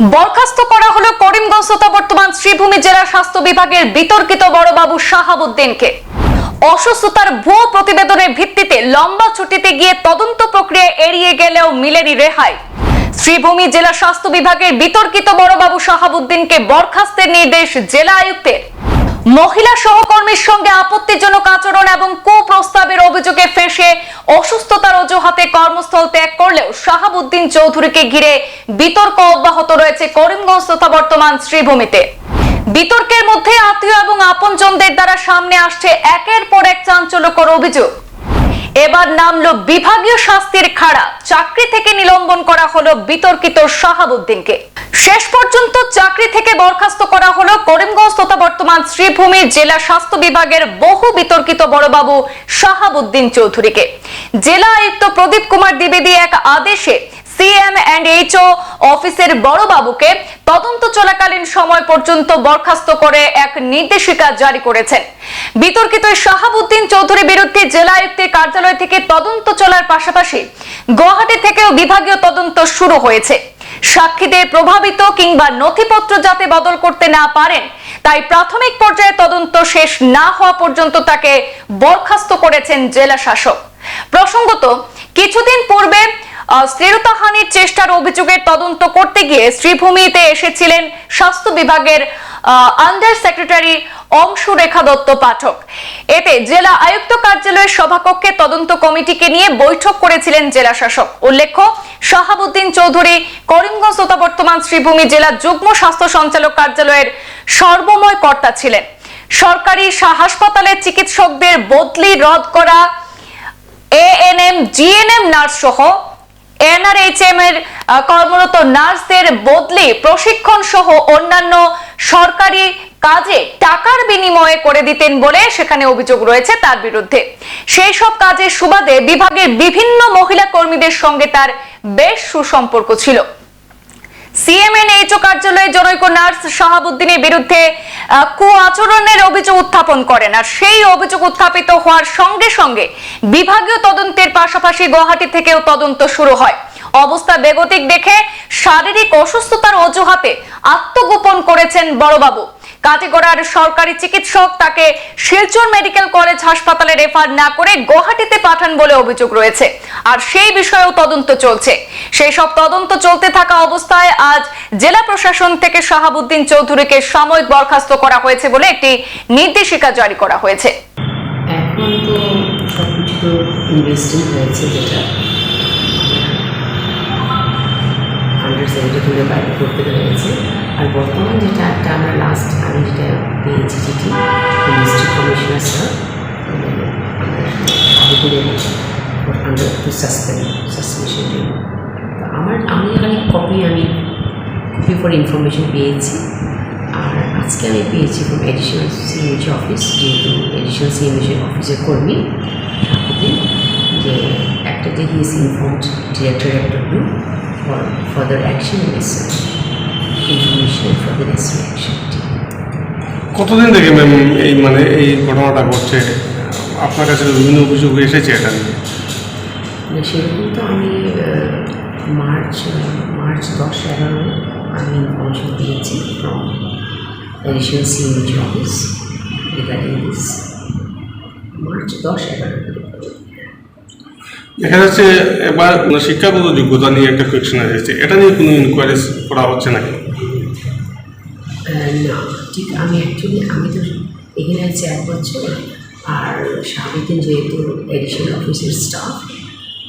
বরখাস্ত করা হলো করিমগঞ্জ তথা বর্তমান শ্রীভূমি জেলা স্বাস্থ্য বিভাগের বিতর্কিত বড়বাবু শাহাবুদ্দিনকে। অসুস্থতার ভুয়ো প্রতিবেদনের ভিত্তিতে লম্বা ছুটিতে গিয়ে তদন্ত প্রক্রিয়া এড়িয়ে গেলেও মিলেনি রেহাই। শ্রীভূমি জেলা স্বাস্থ্য বিভাগের বিতর্কিত বড়বাবু শাহাবুদ্দিনকে বরখাস্তের নির্দেশ জেলা আয়ুক্তের। মহিলা সহকর্মীর সঙ্গে আপত্তিজনক আচরণ এবং কুপ্রস্তাবের অভিযোগে ফেসে অসুস্থতার অজুহাতে কর্মস্থল ত্যাগ করলেও শাহাবুদ্দিন চৌধুরীকে ঘিরে বিতর্ক অব্যাহত রয়েছে করিমগঞ্জ তথা বর্তমান শ্রীভূমিতে। বিতর্কের মধ্যে আত্মীয় এবং আপনজনদের দ্বারা সামনে আসছে একের পর এক চাঞ্চল্যকর অভিযোগ। এবার নামলো বিভাগীয় শাস্তির খাড়া। চাকরি থেকে নিলম্বন করা হলো বিতর্কিত শাহাবুদ্দিনকে। শেষ পর্যন্ত চাকরি থেকে বরখাস্ত করা হলো করিমগঞ্জ তথা বর্তমান শ্রীভূমি জেলা স্বাস্থ্য বিভাগের বহু বিতর্কিত বড়বাবু শাহাবুদ্দিন চৌধুরীকে। জেলা আয়ুক্ত প্রদীপ কুমার দ্বিবেদী এক আদেশে সিএম অ্যান্ড এইচও অফিসের তদন্ত চলাকালীন সময় পর্যন্ত বরখাস্ত করে এক নির্দেশিকা জারি করেছেন। বিতর্কিত শাহাবুদ্দিন চৌধুরীর বিরুদ্ধে জেলা আয়ুক্তের কার্যালয় থেকে তদন্ত চলার পাশাপাশি গুয়াহাটি থেকেও বিভাগীয় তদন্ত শুরু হয়েছে। সাক্ষীদের প্রভাবিত কিংবা নথিপত্র যাতে বদল করতে না পারেন, তাই প্রাথমিক পর্যায়ে তদন্ত শেষ না হওয়া পর্যন্ত তাকে বরখাস্ত করেছেন জেলা শাসক। প্রসঙ্গত, কিছুদিন পূর্বে শ্লীলতাহানির চেষ্টার অভিযোগের তদন্ত করতে গিয়ে শ্রীভূমিতে এসেছিলেন স্বাস্থ্য বিভাগের আন্ডার সেক্রেটারি অংশু রেখা দত্ত পাঠক। এতে জেলা আয়ুক্ত কার্যালয়ের সভাকক্ষে তদন্ত কমিটিকে নিয়ে বৈঠক করেছিলেন জেলা শাসক। উল্লেখ্য, শাহাবুদ্দিন চৌধুরী, করিমগঞ্জ তথা বর্তমান শ্রীভূমি জেলা যুগ্ম স্বাস্থ্য সঞ্চালক কার্যালয়ের সর্বময় কর্তা ছিলেন। সরকারি হাসপাতালের চিকিৎসকদের বদলি রদ করা এএনএম জিএনএম নার্স সহ এনআরএইচএম এর কর্মরত নার্সদের বদলি প্রশিক্ষণ সহ অন্যান্য সরকারি কাজে টাকার বিনিময়ে করে দিতেন বলে সেখানে অভিযোগ রয়েছে তার বিরুদ্ধে। সেই সব কাজের সুবাদে বিভাগের বিভিন্ন মহিলা কর্মীদের সঙ্গে তার বেশ সুসম্পর্ক ছিল। সিএমএনএইচও কার্যালয়ে জনৈক নার্স শাহাবুদ্দিনের বিরুদ্ধে কুআচরণের অভিযোগ উত্থাপন করেন। আর সেই অভিযোগ উত্থাপিত হওয়ার সঙ্গে সঙ্গে বিভাগীয় তদন্তের পাশাপাশি গুয়াহাটি থেকেও তদন্ত শুরু হয়। অবস্থা বেগতিক দেখে শারীরিক অসুস্থতার অজুহাতে আত্মগোপন করেছেন বড়বাবু। কাটিগড়ার সরকারি চিকিৎসক তাকে শিলচর মেডিকেল কলেজ হাসপাতালে রেফার না করে গুয়াহাটিতে পাঠান বলে অভিযোগ রয়েছে। আর সেই বিষয়েও তদন্ত চলছে। সেই সব তদন্ত চলতে থাকা অবস্থায় আজ জেলা প্রশাসন থেকে শাহাবুদ্দিন চৌধুরীকে সাময়িক বরখাস্ত করা হয়েছে বলে একটি নির্দেশিকা জারি করা হয়েছে। আর বর্তমান যেটা একটা আমরা লাস্ট আন্ডার টু সাসপেন্ড তো আমার, আমি এখানে কপি আমি কপি ফর ইনফরমেশন পেয়েছি। আর আজকে আমি পেয়েছি ফ্রম এডিশনাল সিএমএইচ অফিস যেহেতু এডিশনাল সিএমএইচ অফিসের কর্মী সাথে যে একটা যে হি ইজ ইনফর্মড ডিরেক্টর একটা group for further action information for action কতদিন থেকে ম্যাম এই মানে এই ঘটনাটা ঘটছে? আপনার কাছে বিভিন্ন অভিযোগ এসেছে এটা নিয়ে? সেরকম তো আমি মার্চ মার্চ দশ এগারো আমি ইনফরমেশন পেয়েছি from additional CMH office regarding this March দশ এগারো দেখা যাচ্ছে এবার মানে শিক্ষাগত যোগ্যতা নিয়ে একটা কোয়েকশন এসেছে এটা নিয়ে কোনো ইনকোয়ারি করা হচ্ছে নাকি? আহ, না ঠিক আমি অ্যাকচুয়ালি আমি তো এখানে আছি এক বছর আর সাবিদিন যেহেতু এডিশনাল অফিসের স্টাফ